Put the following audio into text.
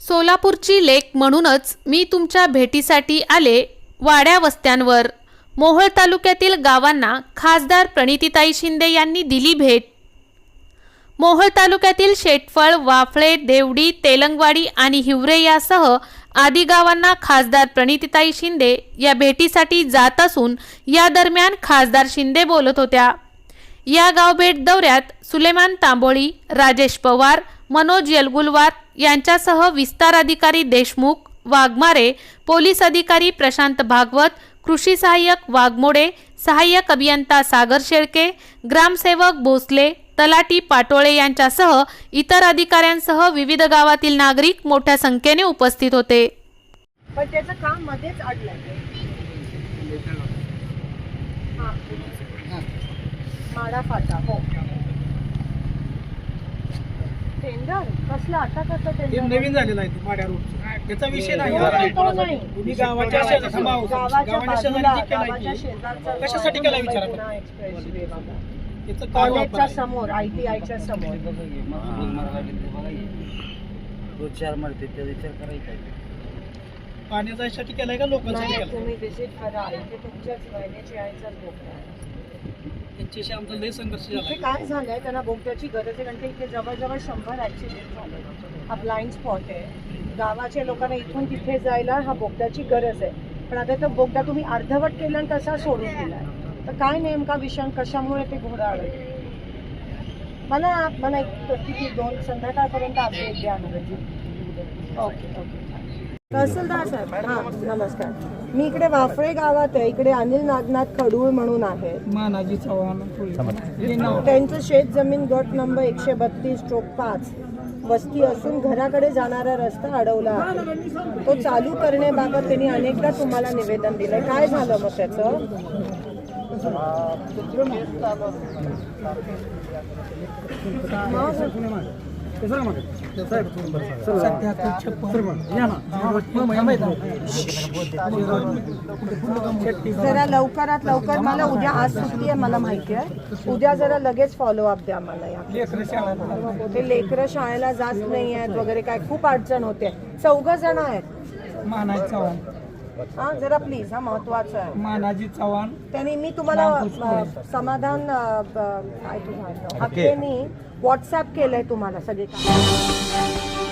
सोलापूरची लेक म्हणूनच मी तुमच्या भेटीसाठी आले वाड्या वस्त्यांवर. मोहोळ तालुक्यातील गावांना खासदार प्रणितीताई शिंदे यांनी दिली भेट. मोहोळ तालुक्यातील शेटफळ वाफळे देवडी तेलंगवाडी आणि हिवरे यासह आदी गावांना खासदार प्रणितीताई शिंदे या भेटीसाठी जात असून या दरम्यान खासदार शिंदे बोलत होत्या. या गावभेट दौऱ्यात सुलेमान तांबोळी राजेश पवार मनोज यलगुलवार यांच्यासह विस्तार अधिकारी देशमुख वाघमारे पोलीस अधिकारी प्रशांत भागवत कृषी सहाय्यक वाघमोडे सहाय्यक अभियंता सागर शेळके ग्रामसेवक भोसले तलाटी पाटोळे यांच्यासह इतर अधिकाऱ्यांसह विविध गावातील नागरिक मोठ्या संख्येने उपस्थित होते. पण त्याचं काम मध्येच अडलंय हा. माडा फाटा हो. टेंडर कसलं? आता कसं ते टेंडर नवीन झालेलं आहे ते माड्या रोड त्याचा विषय नाही. तो नाही. तुम्ही गावाच्या शेजारी थांबा हो. गावाच्या गावाच्या बाजूला शेजारी जे केलंय गावाच्या ते, शेजारचा जो कशासाठी केलाय विचारा पुणा एक्सप्रेसवे बघा. त्याचं काय वापर कॉलेजच्या आहे? समोर आय टी आयच्या समोर रोज चार मारते त्या विचार करायचा पाण्याचा यासाठी केलाय का लोकांसाठी नाही केलाय? तुम्ही विजिट करा. इथे तुमच्याच महिन्याची आईचाच त्यांच्याशी आमचा लय संघर्ष इथे झाला काय झालंय त्यांना बोगद्याची गरज आहे कारण की इथे जवळजवळ शंभर ऍक्सिडेंट झाले हा ब्लाइंड स्पॉट आहे. गावाच्या लोकांना इथून तिथे जायला हा बोगद्याची गरज आहे. पण आता तो बोगदा तुम्ही अर्धवट केला आणि तसा सोडून दिला तर काय नेमका विषय कशामुळे ते घोडाळ मला मला एक किती दोन संध्याकाळपर्यंत अपडेट द्या ओके ओके. तहसीलदार साहेब हां नमस्कार. मी इकडे वाफळे गावात आहे. इकडे अनिल नागनाथ खडूळ म्हणून आहेत मानाजी चव्हाण हे नाव त्यांचं शेत जमीन गट नंबर एकशे बत्तीस स्ट्रोक पाच. वस्ती असून घराकडे जाणारा रस्ता अडवला आहे. तो चालू करण्याबाबत त्यांनी अनेकदा तुम्हाला निवेदन दिलंय. काय झालं मग त्याचं? जरा लवकरात लवकर मला उद्या आज सुट्टी आहे मला माहिती आहे. उद्या जरा लगेच फॉलोअप द्या मला या. ते लेकरं शाळेला जात नाही आहेत वगैरे काय खूप अडचण होते. चौघ जण आहेत. मानायचं हा जरा प्लीज हा महत्वाचं आहे. मानाजी चव्हाण त्यांनी मी तुम्हाला अ, समाधान अ, ब- काय तुझं हक्केनी व्हॉट्सअप केलंय तुम्हाला सगळे काम